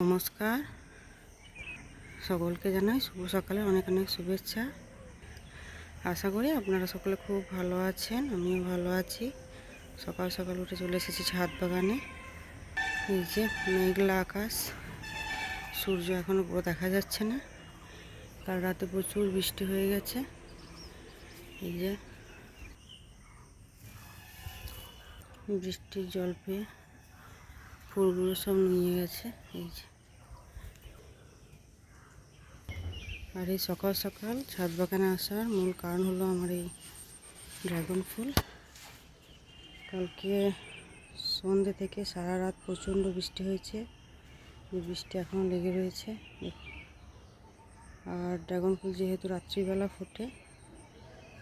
নমস্কার। সকলকে জানাই শুভ সকালে অনেক অনেক শুভেচ্ছা। আশা করি আপনারা সকলে খুব ভালো আছেন, আমিও ভালো আছি। সকাল সকাল উঠে চলে এসেছি ছাদ বাগানে। এই যে মেঘলা আকাশ, সূর্য এখনও পুরো দেখা যাচ্ছে না। কাল রাতে প্রচুর বৃষ্টি হয়ে গেছে। এই যে বৃষ্টির জল পেয়ে ফুলগুলো সব নিয়ে গেছে। এই যে আর এই সকাল সকাল ছাদ বাগানে আসার মূল কারণ হলো আমার এই ড্রাগন ফুল। কালকে সন্ধ্যে থেকে সারা রাত প্রচণ্ড বৃষ্টি হয়েছে। এই বৃষ্টি এখনও লেগে রয়েছে। আর ড্রাগন ফুল যেহেতু রাত্রিবেলা ফোটে,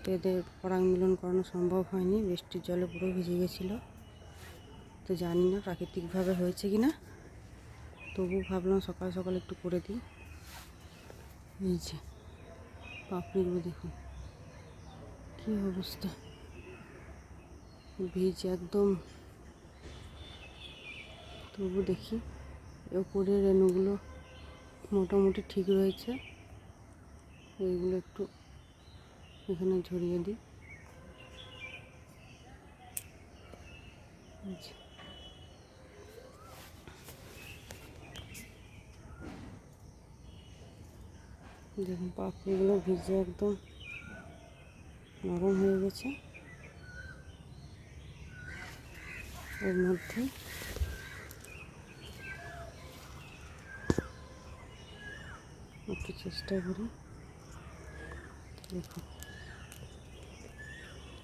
তো এদের পরাগ মিলন করানো সম্ভব হয়নি। বৃষ্টির জলে পুরো ভিজে গেছিল। তো জানি না প্রাকৃতিকভাবে হয়েছে কি না তবু ভাবলাম সকাল সকাল একটু করে দিই। এই যে, পাপড়িগুলো দেখুন, কী অবস্থা। বীজ একদম। তবু দেখি, ওপরের রেণুগুলো মোটামুটি ঠিক রয়েছে। এইগুলো একটু এখানে ঝরিয়ে দিই। দেখুন, পাখিগুলো ভিজে একদম নরম হয়ে গেছে। এর মধ্যে একটু চেষ্টা করি। দেখুন,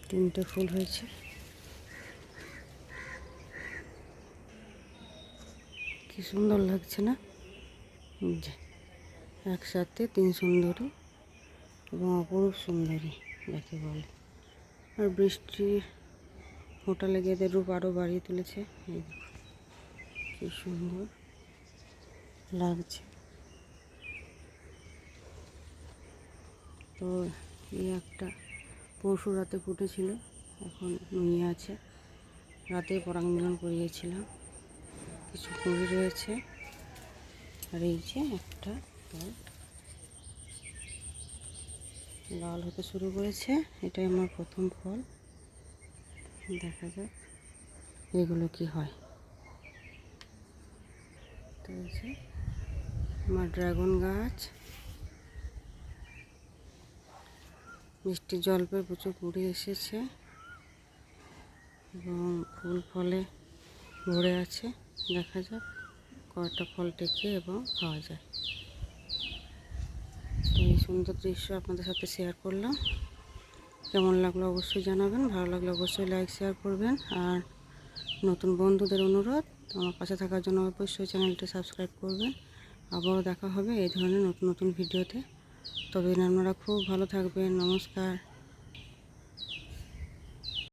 তিনটে ফুল হয়েছে। কি সুন্দর লাগছে না? একসাথে তিন সুন্দরী এবং অপরূপ সুন্দরী, যাকে বলে। আর বৃষ্টির ফোঁটা লেগে এদের রূপ আরও বাড়িয়ে তুলেছে। এই কি সুন্দর লাগছে। তো এই একটা পরশু রাতে ফুটেছিল, এখন নুয়ে আছে। রাতে পরাগ মিলন করিয়েছিলাম। কিছু কুড়ি রয়েছে। আর এই যে একটা লাল হতে শুরু করেছে। এটাই আমার প্রথম ফল। দেখা যাক এগুলো কি হয়। আমার ড্রাগন গাছ। মিষ্টি জল পেয়ে প্রচুর কুড়ি এসেছে এবং ফুল ফলে ভরে আছে। দেখা যাক কয়টা ফল টেকে এবং খাওয়া যায়। সুন্দর দৃশ্য আপনাদের সাথে শেয়ার করলাম। কেমন লাগল অবশ্যই জানাবেন, ভালো লাগলে অবশ্যই লাইক শেয়ার করবেন। আর নতুন বন্ধুদের অনুরোধ, আমার পাশে থাকার জন্য অবশ্যই চ্যানেলটি সাবস্ক্রাইব করবেন। আবারও দেখা হবে এই ধরনের নতুন নতুন ভিডিওতে তবে আপনারা খুব ভালো থাকবেন, নমস্কার।